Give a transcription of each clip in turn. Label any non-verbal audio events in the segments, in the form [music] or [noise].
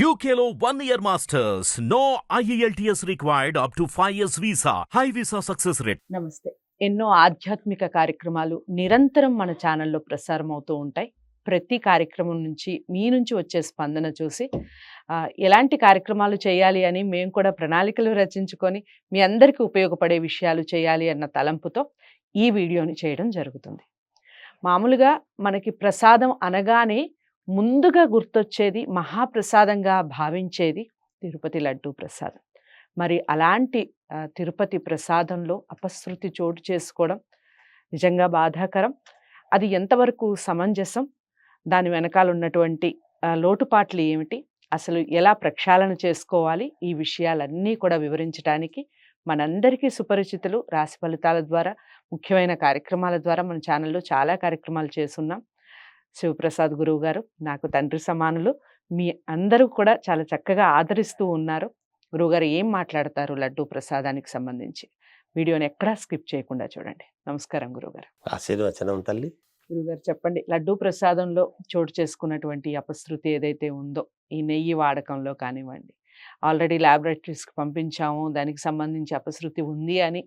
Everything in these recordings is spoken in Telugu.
యూకేలో one year masters no IELTS required up to five years visa high visa success rate నమస్తే. ఎన్నో ఆధ్యాత్మిక కార్యక్రమాలు నిరంతరం మన ఛానల్లో ప్రసారం అవుతూ ఉంటాయి. ప్రతి కార్యక్రమం నుంచి మీ నుంచి వచ్చే స్పందన చూసి ఎలాంటి కార్యక్రమాలు చేయాలి అని మేము కూడా ప్రణాళికలు రచించుకొని మీ అందరికీ ఉపయోగపడే విషయాలు చేయాలి అన్న తలంపుతో ఈ వీడియోని చేయడం జరుగుతుంది. మామూలుగా మనకి ప్రసాదం అనగానే ముందుగా గుర్తొచ్చేది మహాప్రసాదంగా భావించేది తిరుపతి లడ్డూ ప్రసాదం. మరి అలాంటి తిరుపతి ప్రసాదంలో అపశృతి చోటు చేసుకోవడం నిజంగా బాధాకరం. అది ఎంతవరకు సమంజసం? దాని వెనకాల ఉన్నటువంటి లోటుపాట్లు ఏమిటి? అసలు ఎలా ప్రక్షాళన చేసుకోవాలి? ఈ విషయాలన్నీ కూడా వివరించడానికి మనందరికీ సుపరిచితులు. రాశి ఫలితాల ద్వారా ముఖ్యమైన కార్యక్రమాల ద్వారా మన ఛానల్లో చాలా కార్యక్రమాలు చేస్తున్నాం. శివప్రసాద్ గురువు గారు నాకు తండ్రి సమానులు. మీ అందరూ కూడా చాలా చక్కగా ఆదరిస్తూ ఉన్నారు. గురువుగారు ఏం మాట్లాడతారు లడ్డూ ప్రసాదానికి సంబంధించి? వీడియోని ఎక్కడా స్కిప్ చేయకుండా చూడండి. నమస్కారం గురువుగారు ఆశీర్వచనం తల్లి. గురువుగారు చెప్పండి లడ్డూ ప్రసాదంలో చోటు చేసుకున్నటువంటి అపశృతి ఏదైతే ఉందో ఈ నెయ్యి వాడకంలో కానివ్వండి. ఆల్రెడీ ల్యాబొరేటరీస్కి పంపించాము దానికి సంబంధించి అపశృతి ఉంది అని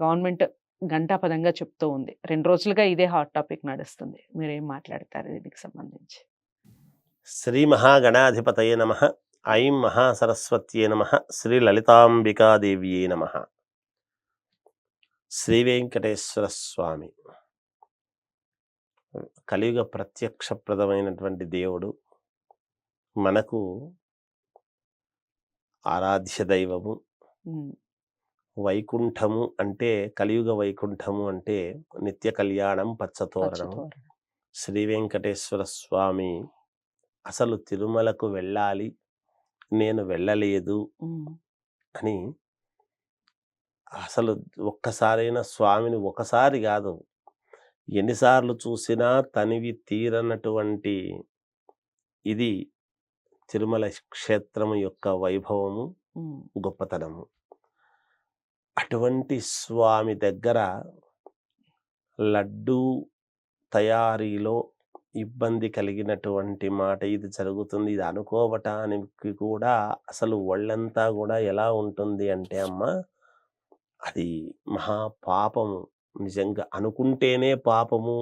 గవర్నమెంట్ గంటాపదంగా చెప్తూ ఉంది. రెండు రోజులుగా ఇదే హాట్ టాపిక్ నడుస్తుంది. మీరేం మాట్లాడతారు దీనికి సంబంధించి? శ్రీ మహాగణాధిపతయ నమ. ఐం మహాసరస్వత్యే నమ. శ్రీ లలితాంబికాదేవ్యే నమ. శ్రీ వెంకటేశ్వర స్వామి. కలియుగ ప్రత్యక్షప్రదమైనటువంటి దేవుడు. మనకు ఆరాధ్య దైవము. వైకుంఠము అంటే కలియుగ వైకుంఠము అంటే నిత్య కళ్యాణం పచ్చతోరణం. శ్రీ వెంకటేశ్వర స్వామి అసలు తిరుమలకు వెళ్ళాలి నేను వెళ్ళలేదు అని అసలు ఒక్కసారైనా స్వామిని ఒకసారి కాదు ఎన్నిసార్లు చూసినా తనివి తీరనటువంటి ఇది తిరుమల క్షేత్రము యొక్క వైభవము గొప్పతనము. అటువంటి స్వామి దగ్గర లడ్డూ తయారీలో ఇబ్బంది కలిగినటువంటి మాట ఇది జరుగుతుంది. ఇది అనుకోవటానికి కూడా అసలు ఒళ్ళంతా కూడా ఎలా ఉంటుంది అంటే అమ్మ అది మహా పాపము. నిజంగా అనుకుంటేనే పాపము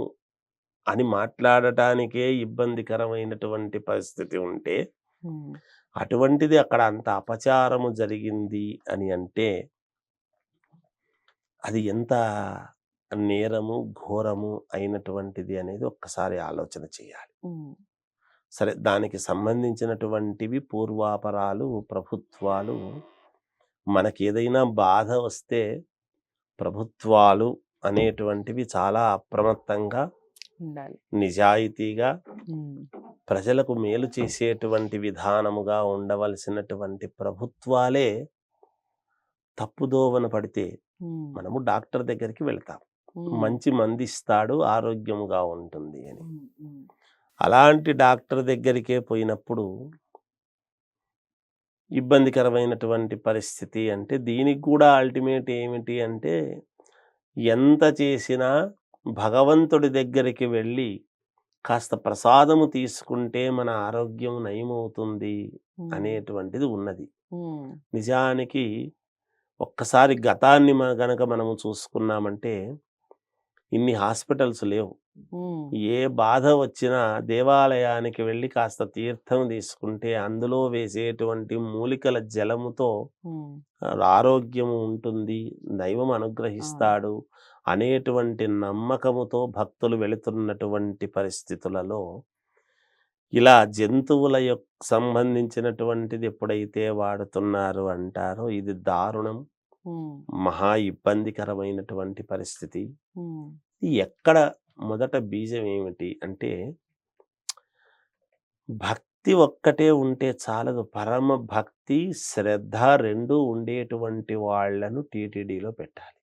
అని మాట్లాడటానికే ఇబ్బందికరమైనటువంటి పరిస్థితి ఉంటే అటువంటిది అక్కడ అంత అపచారము జరిగింది అని అంటే అది ఎంత నేరము ఘోరము అయినటువంటిది అనేది ఒక్కసారి ఆలోచన చేయాలి. సరే దానికి సంబంధించినటువంటివి పూర్వాపరాలు ప్రభుత్వాలు మనకి ఏదైనా బాధ వస్తే ప్రభుత్వాలు అనేటువంటివి చాలా అప్రమత్తంగా ఉండాలి. నిజాయితీగా ప్రజలకు మేలు చేసేటువంటి విధానముగా ఉండవలసినటువంటి ప్రభుత్వాలే తప్పుదోవన పడితే మనము డాక్టర్ దగ్గరికి వెళ్తాం. మంచి మంది ఇస్తాడు ఆరోగ్యముగా ఉంటుంది అని. అలాంటి డాక్టర్ దగ్గరికే పోయినప్పుడు ఇబ్బందికరమైనటువంటి పరిస్థితి అంటే దీనికి కూడా అల్టిమేట్ ఏమిటి అంటే ఎంత చేసినా భగవంతుడి దగ్గరికి వెళ్ళి కాస్త ప్రసాదము తీసుకుంటే మన ఆరోగ్యం నయమవుతుంది అనేటువంటిది ఉన్నది. నిజానికి ఒక్కసారి గతాన్ని మన గనక మనము చూసుకున్నామంటే ఇన్ని హాస్పిటల్స్ లేవు. ఏ బాధ వచ్చినా దేవాలయానికి వెళ్ళి కాస్త తీర్థం తీసుకుంటే అందులో వేసేటువంటి మూలికల జలముతో ఆరోగ్యము ఉంటుంది దైవం అనుగ్రహిస్తాడు అనేటువంటి నమ్మకముతో భక్తులు వెళుతున్నటువంటి పరిస్థితులలో ఇలా జంతువుల యొక్క సంబంధించినటువంటిది ఎప్పుడైతే వాడుతున్నారు అంటారో ఇది దారుణం. మహా ఇబ్బందికరమైనటువంటి పరిస్థితి. ఎక్కడ మొదట బీజం ఏమిటి అంటే భక్తి ఒక్కటే ఉంటే చాలదు. పరమ భక్తి శ్రద్ధ రెండు ఉండేటువంటి వాళ్ళను టీటీడీలో పెట్టాలి.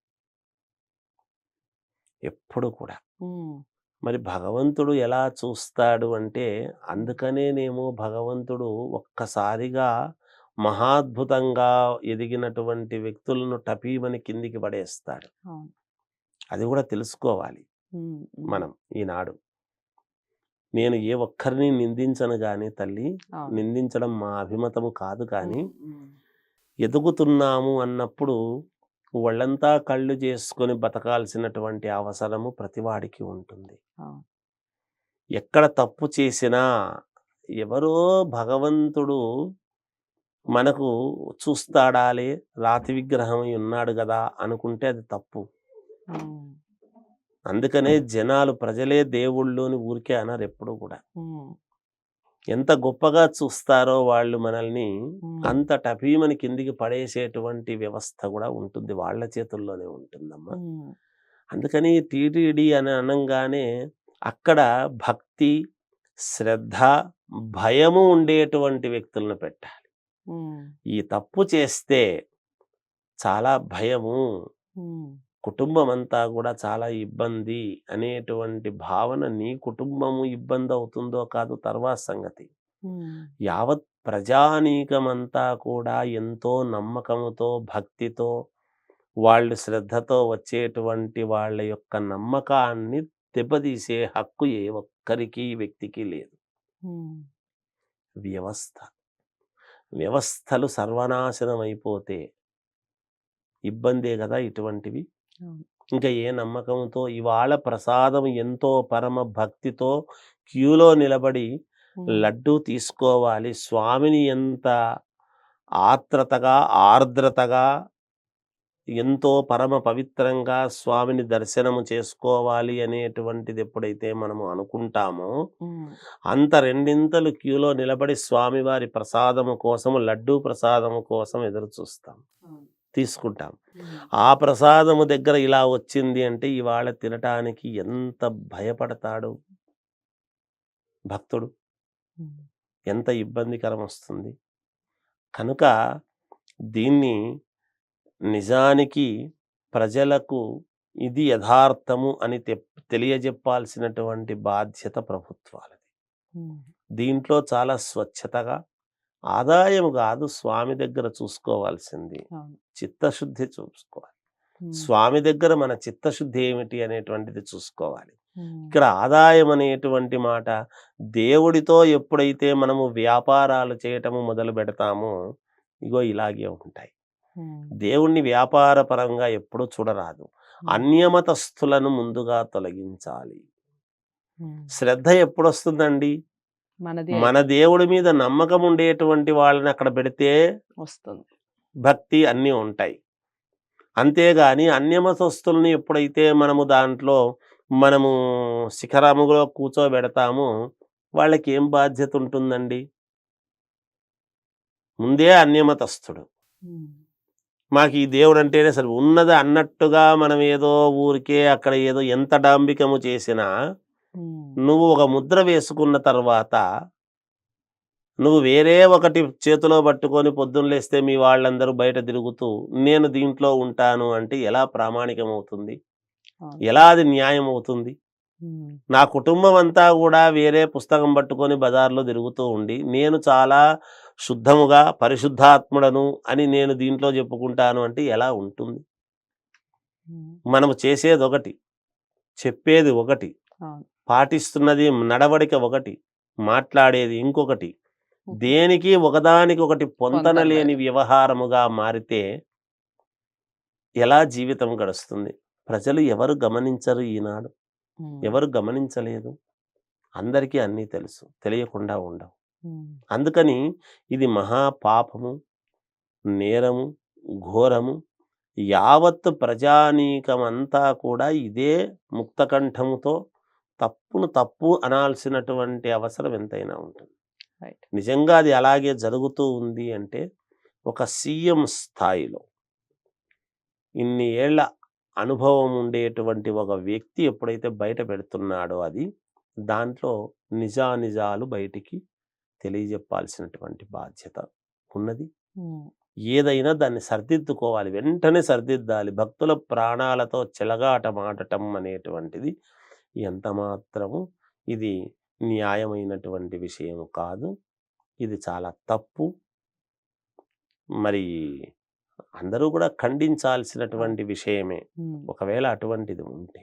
ఎప్పుడు కూడా. మరి భగవంతుడు ఎలా చూస్తాడు అంటే అందుకనేనేమో భగవంతుడు ఒక్కసారిగా మహాద్భుతంగా ఎదిగినటువంటి వ్యక్తులను టపీమని కిందికి పడేస్తాడు. అది కూడా తెలుసుకోవాలి మనం ఈనాడు. నేను ఏ ఒక్కరిని నిందించను గాని తల్లి. నిందించడం మా అభిమతము కాదు కానీ ఎదుగుతున్నాము అన్నప్పుడు వాళ్ళంతా కళ్ళు చేసుకొని బతకాల్సినటువంటి అవసరము ప్రతివాడికి ఉంటుంది. ఎక్కడ తప్పు చేసినా ఎవరో భగవంతుడు మనకు చూస్తాడాలే రాతి విగ్రహం అయి ఉన్నాడు కదా అనుకుంటే అది తప్పు. అందుకనే జనాలు ప్రజలే దేవుళ్ళు అని ఊరికే అన్నారు ఎప్పుడు కూడా. ఎంత గొప్పగా చూస్తారో వాళ్ళు మనల్ని అంత టపీమని కిందికి పడేసేటువంటి వ్యవస్థ కూడా ఉంటుంది. వాళ్ళ చేతుల్లోనే ఉంటుందమ్మా. అందుకని టీటీడీ అని అనగానే అక్కడ భక్తి శ్రద్ధ భయము ఉండేటువంటి వ్యక్తులను పెట్టాలి ఉమ్, ఈ తప్పు చేస్తే చాలా భయము. కుటుంబం అంతా కూడా చాలా ఇబ్బంది అనేటువంటి భావన నీ కుటుంబము ఇబ్బంది అవుతుందో కాదు తర్వాత సంగతి. యావత్ ప్రజానీకమంతా కూడా ఎంతో నమ్మకముతో భక్తితో వాళ్ళు శ్రద్ధతో వచ్చేటువంటి వాళ్ళ యొక్క నమ్మకాన్ని దెబ్బతీసే హక్కు ఏ ఒక్కరికి వ్యక్తికి లేదు. వ్యవస్థ. వ్యవస్థలు సర్వనాశనం అయిపోతే ఇబ్బందే కదా ఇటువంటివి. ఇంకా ఏ నమ్మకంతో ఇవాళ ప్రసాదం ఎంతో పరమ భక్తితో క్యూలో నిలబడి లడ్డు తీసుకోవాలి. స్వామిని ఎంత ఆత్రతగా ఆర్ద్రతగా ఎంతో పరమ పవిత్రంగా స్వామిని దర్శనము చేసుకోవాలి అనేటువంటిది ఎప్పుడైతే మనము అనుకుంటామో అంత రెండింతలు క్యూలో నిలబడి స్వామివారి ప్రసాదము కోసము లడ్డూ ప్రసాదము కోసం ఎదురు చూస్తాం. తీసుకుంటాం. ఆ ప్రసాదము దగ్గర ఇలా వచ్చింది అంటే ఇవాళ తినటానికి ఎంత భయపడతాడు? భక్తుడు. ఎంత ఇబ్బందికరం వస్తుంది కనుక దీన్ని నిజానికి ప్రజలకు ఇది యథార్థము అని తెలియజెప్పాల్సినటువంటి బాధ్యత ప్రభుత్వాలది. దీంట్లో చాలా స్వచ్ఛతగా ఆదాయం కాదు స్వామి దగ్గర చూసుకోవాల్సింది. చిత్తశుద్ధి చూసుకోవాలి. స్వామి దగ్గర మన చిత్తశుద్ధి ఏమిటి అనేటువంటిది చూసుకోవాలి. ఇక్కడ ఆదాయం అనేటువంటి మాట దేవుడితో ఎప్పుడైతే మనము వ్యాపారాలు చేయటము మొదలు పెడతామో ఇగో ఇలాగే ఉంటాయి. దేవుణ్ణి వ్యాపార పరంగా ఎప్పుడూ చూడరాదు. అన్యమతస్థులను ముందుగా తొలగించాలి. శ్రద్ధ ఎప్పుడు వస్తుందండి మనది మన దేవుడి మీద నమ్మకం ఉండేటువంటి వాళ్ళని అక్కడ పెడితే వస్తుంది. భక్తి అన్నీ ఉంటాయి. అంతేగాని అన్యమతస్తుల్ని ఎప్పుడైతే మనము దాంట్లో మనము శిఖరములో కూర్చోబెడతామో వాళ్ళకి ఏం బాధ్యత ఉంటుందండి? ముందే అన్యమతస్థుడు. ఉమ్, మాకు ఈ దేవుడు అంటేనే సరే ఉన్నది అన్నట్టుగా మనం ఏదో ఊరికే అక్కడ ఏదో ఎంత డాంబికము చేసినా నువ్వు ఒక ముద్ర వేసుకున్న తర్వాత నువ్వు వేరే ఒకటి చేతిలో పట్టుకొని పొద్దున్న లేస్తే మీ వాళ్ళందరూ బయట తిరుగుతూ నేను దీంట్లో ఉంటాను అంటే ఎలా ప్రామాణికం అవుతుంది. ఎలా అది న్యాయం అవుతుంది నా కుటుంబం అంతా కూడా వేరే పుస్తకం పట్టుకొని బజార్లో తిరుగుతూ ఉండి నేను చాలా శుద్ధముగా పరిశుద్ధాత్ముడను అని నేను దీంట్లో చెప్పుకుంటాను అంటే ఎలా ఉంటుంది? మనము చేసేది ఒకటి చెప్పేది ఒకటి. పాటిస్తున్నది నడవడిక ఒకటి మాట్లాడేది ఇంకొకటి దేనికి ఒకదానికి ఒకటి పొంతన లేని. వ్యవహారముగా మారితే ఎలా జీవితం గడుస్తుంది? ప్రజలు ఎవరు గమనించరు ఈనాడు. ఎవరు గమనించలేదు. అందరికీ అన్నీ తెలుసు. తెలియకుండా ఉండవు. అందుకని ఇది మహా పాపము నేరము ఘోరము యావత్ ప్రజానీకమంతా కూడా ఇదే ముక్తకంఠముతో తప్పును తప్పు అనాల్సినటువంటి అవసరం ఎంతైనా ఉంటుంది. నిజంగా అది అలాగే జరుగుతూ ఉంది అంటే ఒక సీఎం స్థాయిలో ఇన్ని ఏళ్ళ అనుభవం ఉండేటువంటి ఒక వ్యక్తి ఎప్పుడైతే బయట పెడుతున్నాడో అది దాంట్లో నిజానిజాలు బయటికి తెలియజెప్పాల్సినటువంటి బాధ్యత ఉన్నది. ఏదైనా దాన్ని సరిదిద్దుకోవాలి వెంటనే సరిదిద్దాలి. భక్తుల ప్రాణాలతో చెలగాటమాడటం అనేటువంటిది ఎంత మాత్రము ఇది న్యాయమైనటువంటి విషయం కాదు. ఇది చాలా తప్పు. మరి అందరూ కూడా ఖండించాల్సినటువంటి విషయమే. ఒకవేళ అటువంటిది ఉంటే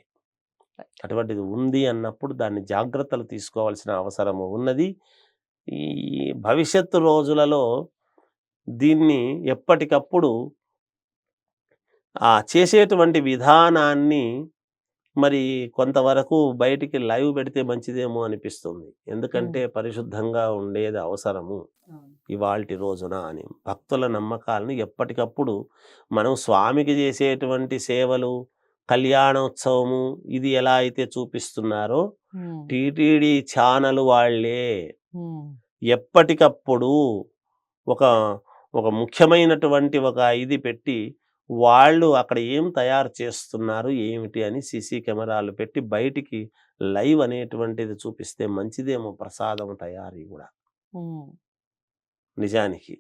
అటువంటిది ఉంది అన్నప్పుడు దాన్ని జాగ్రత్తలు తీసుకోవాల్సిన అవసరము ఉన్నది. ఈ భవిష్యత్తు రోజులలో దీన్ని ఎప్పటికప్పుడు ఆ చేసేటువంటి విధానాన్ని మరి కొంతవరకు బయటికి లైవ్ పెడితే మంచిదేమో అనిపిస్తుంది. ఎందుకంటే పరిశుద్ధంగా ఉండేది అవసరము ఇవాల్టి రోజున అని. భక్తుల నమ్మకాలను ఎప్పటికప్పుడు మనం స్వామికి చేసేటువంటి సేవలు కళ్యాణోత్సవము ఇది ఎలా అయితే చూపిస్తున్నారో టీటీడీ ఛానల్ వాళ్ళే ఎప్పటికప్పుడు ఒక ఒక ముఖ్యమైనటువంటి ఒక ఇది పెట్టి వాళ్ళు అక్కడ ఏం తయారు చేస్తున్నారు ఏమిటి అని సీసీ కెమెరాలు పెట్టి బయటికి లైవ్ అనేటువంటిది చూపిస్తే మంచిదేమో ప్రసాదం తయారీ కూడా. నిజానికి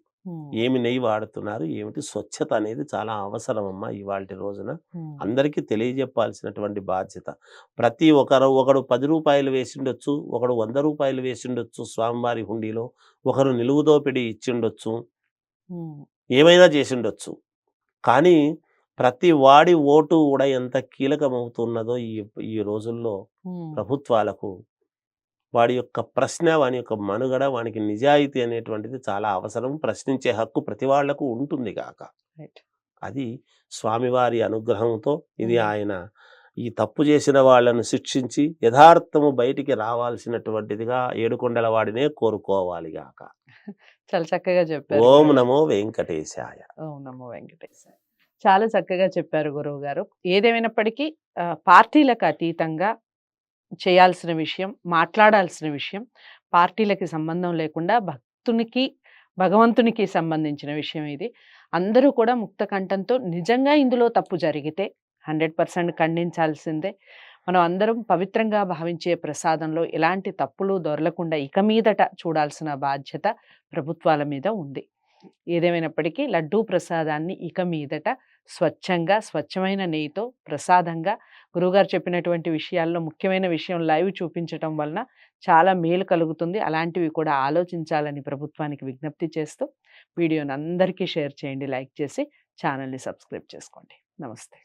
ఏమి నెయ్యి వాడుతున్నారు ఏమిటి స్వచ్ఛత అనేది చాలా అవసరం అమ్మా ఇవాళ రోజున అందరికీ తెలియజెప్పాల్సినటువంటి బాధ్యత. ప్రతి ఒక్కరు ఒకడు పది రూపాయలు వేసిండొచ్చు ఒకడు వంద రూపాయలు వేసిండొచ్చు స్వామివారి హుండీలో ఒకరు నిలువుదోపిడి ఇచ్చిండొచ్చు. ఉమ్, ఏమైనా చేసిండొచ్చు. కానీ ప్రతి వాడి ఓటు కూడా ఎంత కీలకమవుతున్నదో ఈ ఈ రోజుల్లో ప్రభుత్వాలకు వాడి యొక్క ప్రశ్న వాని యొక్క మనుగడ వానికి నిజాయితీ అనేటువంటిది చాలా అవసరం ప్రశ్నించే హక్కు ప్రతి వాళ్ళకు ఉంటుంది కాక. అది స్వామివారి అనుగ్రహంతో ఇది. ఆయన ఈ తప్పు చేసిన వాళ్ళను శిక్షించి యథార్థము బయటికి రావాల్సినటువంటిదిగా ఏడుకొండల వాడినే కోరుకోవాలి గాక [laughs] చాలా చక్కగా చెప్పారు ఓం. నమో వెంకటేశాయ. ఓం నమో వెంకటేశ్వర చాలా చక్కగా చెప్పారు గురువు గారు. ఏదేమైనప్పటికీ పార్టీలకు అతీతంగా చేయాల్సిన విషయం మాట్లాడాల్సిన విషయం పార్టీలకి సంబంధం లేకుండా భక్తునికి భగవంతునికి సంబంధించిన విషయం ఇది. అందరూ కూడా ముక్త కంఠంతో నిజంగా ఇందులో తప్పు జరిగితే హండ్రెడ్ పర్సెంట్ ఖండించాల్సిందే. మనం అందరం పవిత్రంగా భావించే ప్రసాదంలో ఎలాంటి తప్పులు దొరలకుండా ఇక మీదట చూడాల్సిన బాధ్యత ప్రభుత్వాల మీద ఉంది. ఏదేమైనప్పటికీ లడ్డూ ప్రసాదాన్ని ఇక మీదట స్వచ్ఛంగా స్వచ్ఛమైన నెయ్యితో ప్రసాదంగా గురువుగారు చెప్పినటువంటి విషయాల్లో ముఖ్యమైన విషయం లైవ్ చూపించటం వలన చాలా మేలు కలుగుతుంది. అలాంటివి కూడా ఆలోచించాలని ప్రభుత్వానికి విజ్ఞప్తి చేస్తూ వీడియోని అందరికీ షేర్ చేయండి లైక్ చేసి ఛానల్ని సబ్స్క్రైబ్ చేసుకోండి. నమస్తే.